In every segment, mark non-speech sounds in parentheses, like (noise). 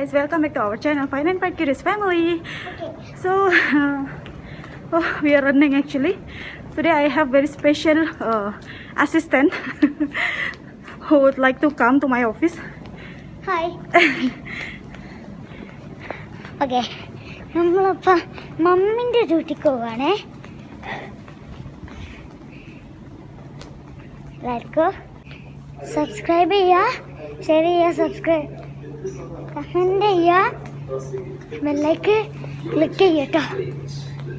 guys, welcome back to our channel Fine and Fat Curious Family. So, uh, oh, we are running actually. Today I have very special uh, assistant (laughs) who would like to come to my office. Hi (laughs) okay നമ്മളിപ്പോൾ മമ്മിൻ്റെ ഡ്യൂട്ടിക്ക് പോവാണേ എല്ലാവർക്കും subscribe ചെയ്യുക share ചെയ്യുക subscribe Comment ചെയ്യുക. ബെല്ലൈക്ക് click ചെയ്യട്ടോ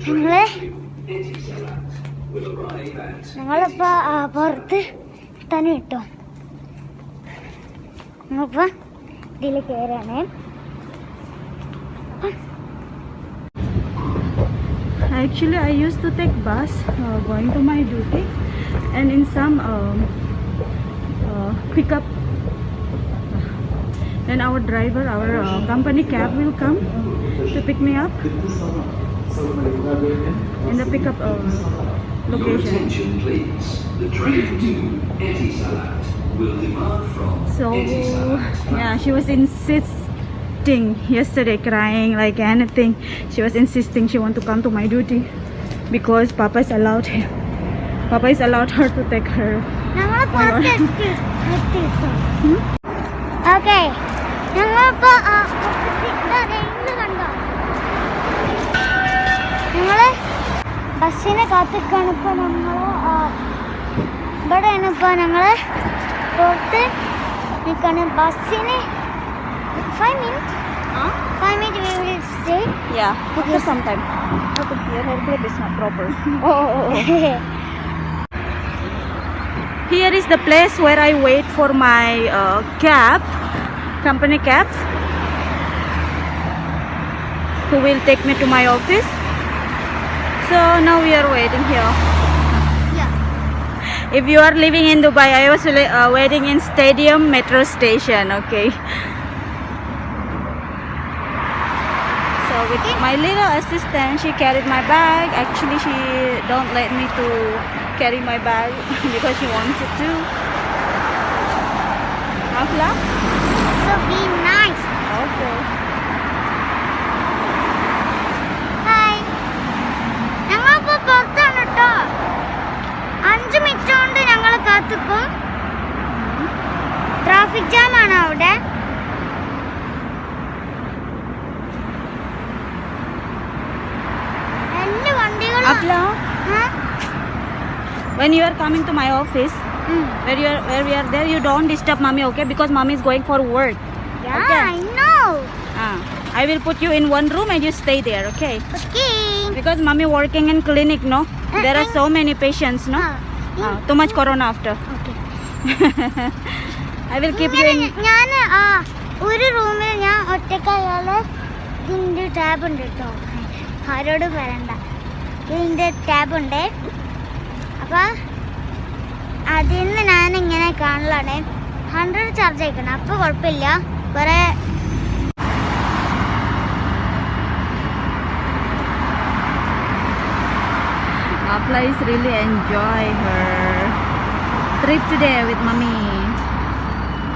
ഞങ്ങൾ ഞങ്ങളിപ്പോൾ പുറത്ത് തന്നെ കിട്ടും ഞങ്ങളിപ്പോൾ ഇതിൽ കയറാണേ Actually, I used to take bus uh, going to my duty, and in some um, uh, pickup, Then our driver, our uh, company cab will come to pick me up in the pickup uh, location. Your attention, please. The train to Etisalat will depart from So, yeah, she was insisting yesterday, crying like anything. She was insisting she want to come to my duty because Papa is allowed him. Papa is allowed her to take her. (laughs) Hmm? Okay. എത്തിയിട്ടു okay ഞങ്ങളിപ്പോൾ rail കണ്ടോ ഞങ്ങള് ബസ്സിനെ കാത്തിക്കാണ് ഇപ്പോൾ ഞങ്ങൾ ഇവിടെയാണ് ഇപ്പോൾ ഞങ്ങൾ പുറത്ത് നിൽക്കാണ് ബസ്സിന് five minute five minute we will stay Yeah, after some time. Okay, your hair clip is not proper. (laughs) Oh, oh, oh. Here is the place where I wait for my uh, cab, company cab, who will take me to my office. So now we are waiting here. If you are living in Dubai, I was uh, waiting in Stadium Metro Station. Okay. So with my little assistant, she carried my bag. Actually, she don't let me to carry my bag (laughs) because she wants it to. Afla? So be nice. Okay. Hi ഞങ്ങളിപ്പോ പുറത്താണ് കേട്ടോ. അഞ്ച് minute കൊണ്ട് ഞങ്ങൾ കാത്തിക്കും. Traffic jam ആണ് അവിടെ? എല്ലാ വണ്ടികളും when you are coming to my office, ഉം. where you are, where we are there, you don't disturb mommy, okay? Because mommy is going for work. Yeah, Okay. I know. Ah, I will put you in one room and you stay there, okay? Okay. Because mommy working in clinic, no? Uh, There are so many patients, no? Uh, uh, too much corona after. okay. I will keep you in. ഞാൻ ഒരു റൂമിൽ ഞാൻ ഒറ്റക്കയാൾ ഇതിന്റെ tab ഉണ്ട് കേട്ടോ ആരോടും വരണ്ട ഇതിന്റെ ടാബ് ഉണ്ട് അപ്പൊ അതിൽ നിന്ന് ഞാൻ ഇങ്ങനെ കാണലാണ് ഹൺഡ്രഡ് ചാർജ് ആയിക്കണം അപ്പൊ കുഴപ്പമില്ല വേറെ Afla is really enjoy her trip today with mommy.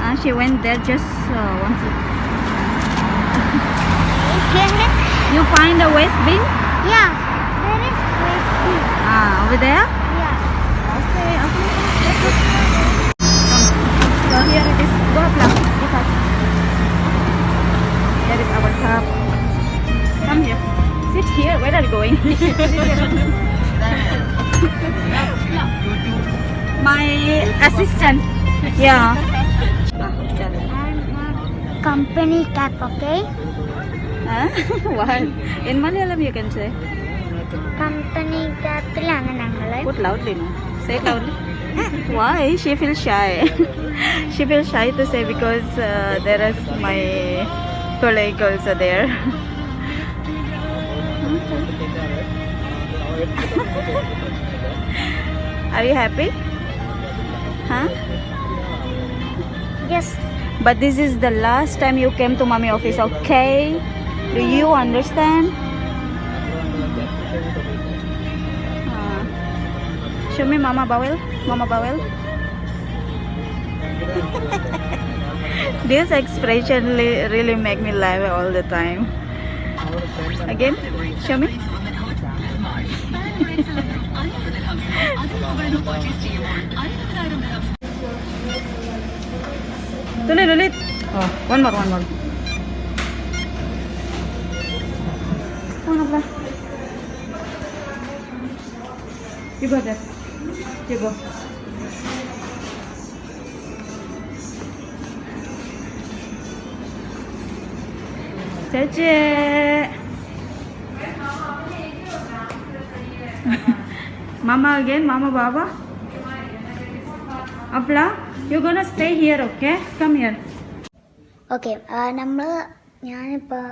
Uh, she went there just uh, once. You find the waste bin? yeah there is whiskey. Ah, over there? Here. Go our. Come here. Sit here. Where are you going? My assistant. Yeah. Company cap, okay? Huh? What? In Malayalam you can say. Company cap. Put loudly. No? Say loudly. (laughs) Why? She feels shy. (laughs) she feels shy to say because uh, there is my colleague also there. (laughs) Are you happy? Huh? Yes. But this is the last time you came to mommy office, okay? Do you understand? Ah. show me Mama Bawel. Mama Bawel. this expression really make me laugh all the time. Again, show me. Ulit, ulit. Oh, one more, one more. Ano ba? You go there. Go. Mama again, Mama Baba. Apla, you're gonna stay here, okay? Come here. Okay നമ്മൾ ഞാനിപ്പോൾ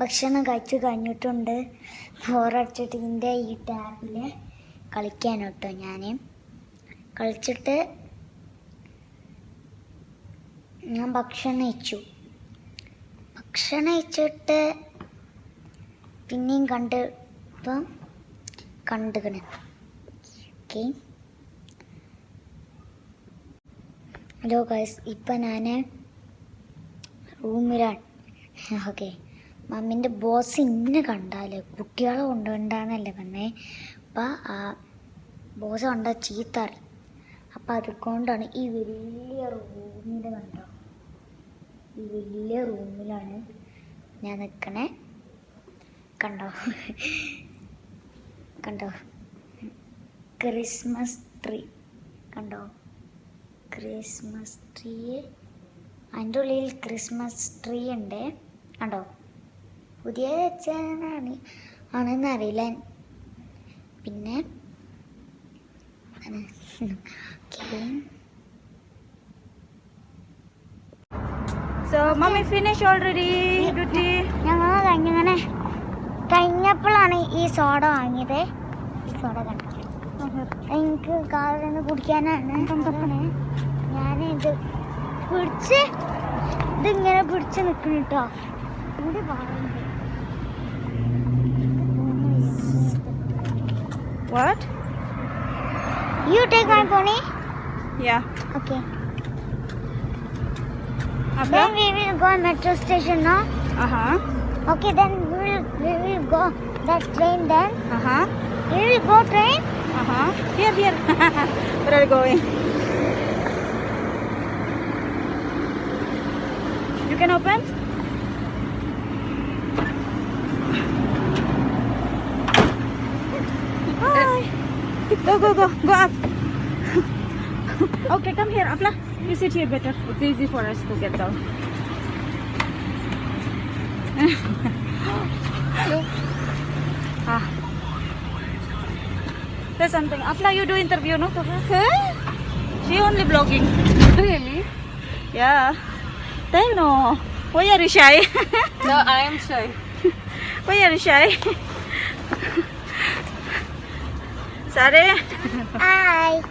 ഭക്ഷണം കഴിച്ചു കഴിഞ്ഞിട്ടുണ്ട് ബോറടിച്ചിട്ട് ഇതിന്റെ ഈ ടാപ്പിൽ കളിക്കാൻ കേട്ടോ ഞാൻ കളിച്ചിട്ട് ഞാൻ ഭക്ഷണം കഴിച്ചു. ഭക്ഷണം കഴിച്ചിട്ട് പിന്നെയും കണ്ട് ഇപ്പം കണ്ടുകണ് ഓക്കെ. ഹലോ ഗൈസ് ഇപ്പം ഞാൻ റൂമിലാണ്. ഓക്കെ. മമ്മിന്റെ ബോസ് ഇങ്ങനെ കണ്ടാലേ കുട്ടികളെ കൊണ്ടുകൊണ്ടാന്നല്ലേ പറഞ്ഞേ? അപ്പം ആ ബോസ് കണ്ട ചീത്ത അറി അപ്പം അതുകൊണ്ടാണ് ഈ വലിയ റൂമിൽ കണ്ടോ? ഈ വലിയ റൂമിലാണ് ഞാൻ നിൽക്കണേ കണ്ടോ? കണ്ടോ? Christmas tree. കണ്ടോ? Christmas tree. അതിന്റെ ഉള്ളിൽ ക്രിസ്മസ് ട്രീ ഉണ്ട്. കണ്ടോ? പുതിയ വെച്ചാണ് ആണെന്ന് അറിയില്ല. പിന്നെ so mummy finish already duty. ഞങ്ങൾ കഴിഞ്ഞങ്ങനെ കഴിഞ്ഞപ്പോഴാണ് ഈ സോഡ വാങ്ങിയത്. ഈ സോഡ കണ്ടത്. എനിക്ക് കാറിൽ നിന്ന് കുടിക്കാനാണ് ഞാനിത് പിടിച്ച് ഇതിങ്ങനെ പിടിച്ച് നിൽക്കണം കേട്ടോ കൂടി പറയുന്നത് What? You take my pony? Yeah. Okay. Abra? Then we will go metro station now. Uh-huh. Okay, then we will, we will go that train then. Uh-huh. We will go train? Uh-huh. Here, here. (laughs) Where are we going? You can open? Go, go, go. Go up. (laughs) okay, come here, Afla. You sit here better. It's easy for us to get down. (laughs) ah. There's something. Afla, you do interview, no? to her? Huh? She only blogging. (laughs) Really? Yeah. Tell no. Why are you shy? No, I am shy. Why are you shy? Sare. Hi.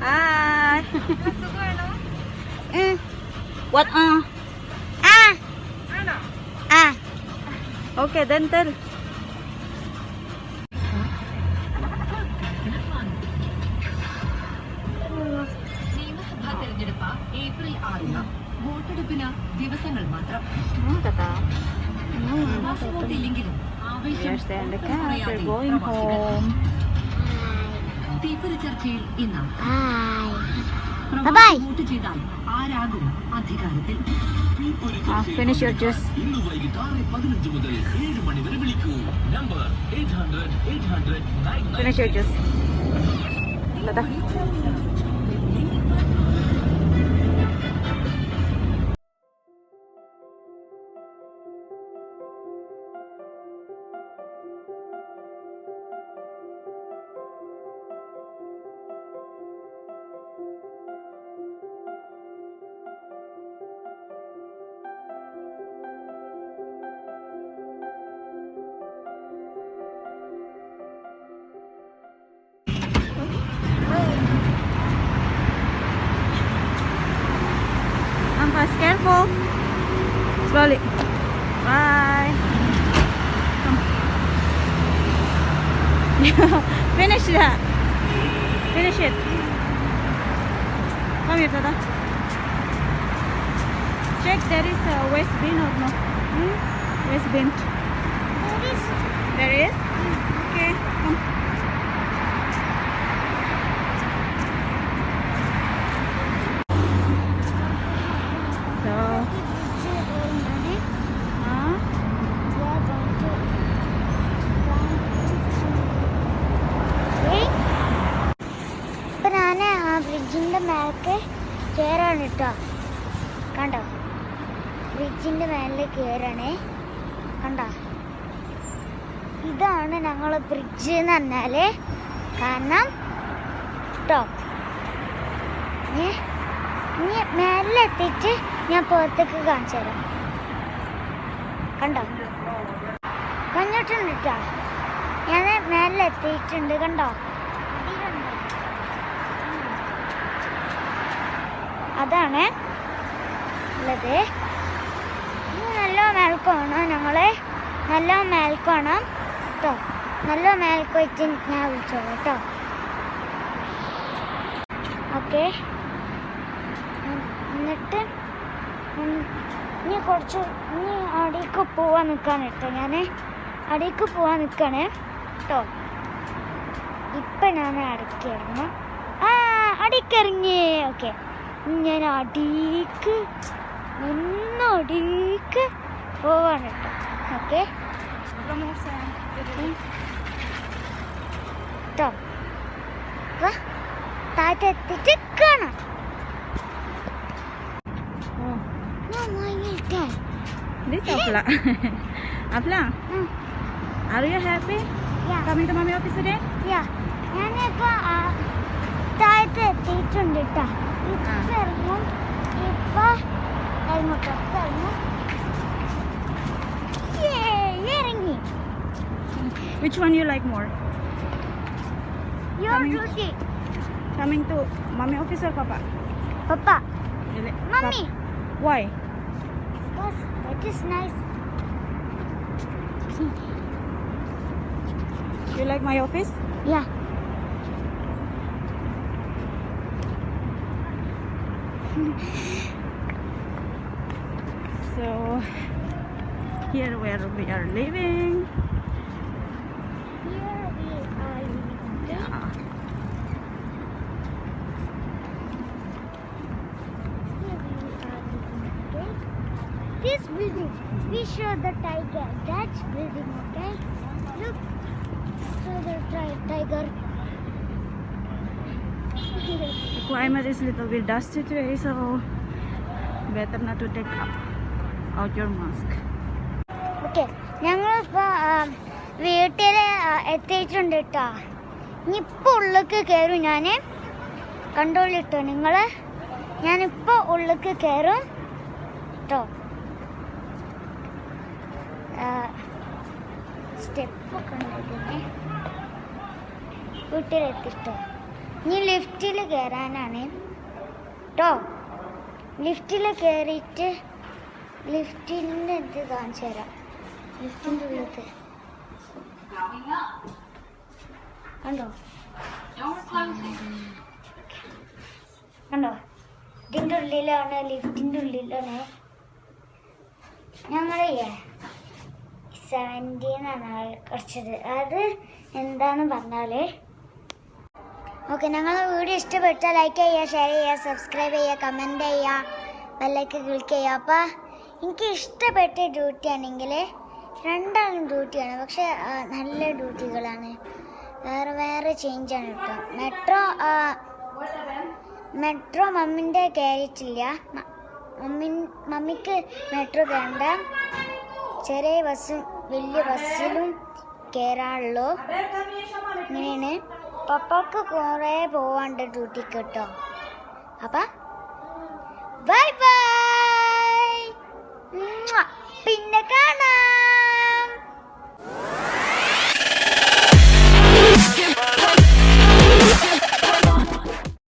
Hi. Mm. What? Uh? Ah. Ah. Okay, then tell. നിയമസഭാ തെരഞ്ഞെടുപ്പ് April ആറിന് വോട്ടെടുപ്പിന് ദിവസങ്ങൾ മാത്രം Hmm, tata. വോട്ടില്ലെങ്കിലും ആവേശം തീപ്പൊരി ചർച്ചയിൽ ഇന്ന്. വോട്ട് ചെയ്താൽ ആരാകും അധികാരത്തിൽ? Finish your juice. ഇന്ന് വൈകിട്ട് ആറ് പതിനഞ്ച് മുതൽ ഏഴ് മണി വരെ വിളിക്കൂ. Number eight hundred eight hundred your Slowly. Bye. (laughs) Finish that. Finish it. Come here, Dada. Check there is a waste bin or no? Hmm? Waste bin. There is There is? Okay, come. ബ്രിഡ്ജിന്റെ കണ്ട? ഇതാണ് ഞങ്ങൾ bridge എന്ന് പറഞ്ഞാൽ കാരണം top ഇനി ഇനി മേലെ എത്തിയിട്ട് ഞാൻ പുറത്തേക്ക് കാണിച്ചു തരാം. കണ്ടോ? കഞ്ഞിട്ടുണ്ട് കേട്ടോ ഞാൻ മേലെ എത്തിയിട്ടുണ്ട് കണ്ടോ? അതാണ് ഉള്ളത്. മേൽക്കോണം. ഞങ്ങളെ നല്ല മേൽക്കോണം കേട്ടോ നല്ല മേൽക്ക് വെച്ച് ഞാൻ വിളിച്ചോളൂ കേട്ടോ ഓക്കെ. എന്നിട്ട് ഇനി കുറച്ച് ഇനി അടിക്ക് പോവാൻ നിൽക്കാണ് കേട്ടോ ഞാൻ അടിക്ക് പോവാൻ നിൽക്കാണ് കേട്ടോ ഇപ്പം ഞാൻ അടക്കിറങ്ങണം ആ അടിക്കിറങ്ങി ഓക്കെ. ഞാൻ അടിക്ക് ഒന്ന് അടിക്ക് പോവാണ് കേട്ടോ ഓക്കെ. കേട്ടോ വാ, താഴത്തെത്തിയിട്ട് കാണാം. this Apla. Apla, ഉം. are you happy? Yeah. coming to mommy office today? യാ ഞാനിപ്പോ ആ, താഴത്ത് എത്തിയിട്ടുണ്ട് കേട്ടോ ഇപ്പൊ ഇറങ്ങും. ഇപ്പൊ ഇറങ്ങും. ട്ടോ. Which one you like more? Your coming, duty. Coming to mommy office or papa? Papa. Mommy. Why? Because it is nice. You like my office? Yeah. (laughs) so here where we are living we show the tiger. that's breathing, okay? Look, so the ti- tiger. The climate is a little bit dusty today, so better not to take up out your mask. Okay, ഞങ്ങളിപ്പോ വീട്ടിൽ എത്തിയിട്ടുണ്ട് കേട്ടോ ഇനിയിപ്പോ ഉള്ളിക്ക് കയറും ഞാൻ കണ്ടോളിട്ടോ നിങ്ങൾ ഞാനിപ്പോ ഉള്ളിക്ക് കയറും കേട്ടോ സ്റ്റെപ്പ് ഒക്കെ വീട്ടിലേക്ക് വീട്ടിലെത്തിട്ടോ ഇനി ലിഫ്റ്റിൽ കയറാനാണ് കേട്ടോ ലിഫ്റ്റിൽ കയറിയിട്ട് ലിഫ്റ്റിന്റെ ഇത് കാണിച്ചു തരാം. ലിഫ്റ്റിന്റെ ഉള്ളത് കണ്ടോ? കണ്ടോ? ഇതിന്റെ ഉള്ളിലാണ് ലിഫ്റ്റിന്റെ ഉള്ളിലാണ്. ഞങ്ങളെ സെവന്റീന്നാണ് കുറച്ചത് അത് എന്താന്ന് പറഞ്ഞാൽ ഓക്കെ ഞങ്ങളെ വീഡിയോ ഇഷ്ടപ്പെട്ടാൽ ലൈക്ക് ചെയ്യുക ഷെയർ ചെയ്യുക സബ്സ്ക്രൈബ് ചെയ്യുക കമന്റ് ചെയ്യുക ബെല്ലൈക്ക് ക്ലിക്ക് ചെയ്യുക. അപ്പോൾ എനിക്ക് ഇഷ്ടപ്പെട്ട ഡ്യൂട്ടി ആണെങ്കിൽ രണ്ടാളും ഡ്യൂട്ടിയാണ് പക്ഷേ നല്ല ഡ്യൂട്ടികളാണ് വേറെ വേറെ ചേഞ്ചാണ് കേട്ടോ മെട്രോ മെട്രോ മമ്മിന്റെ കയറിയിട്ടില്ല മമ്മി മമ്മിക്ക് മെട്രോ കയറണ്ട ചെറിയ ബസ്സും വലിയ ബസ്സിലും കയറാനുള്ളൂ ഇങ്ങനെയാണ്. പപ്പക്ക് കുറേ പോവാണ്ട് ഡ്യൂട്ടിക്ക് കേട്ടോ അപ്പ ബൈ ബൈ പിന്നെ കാണാം.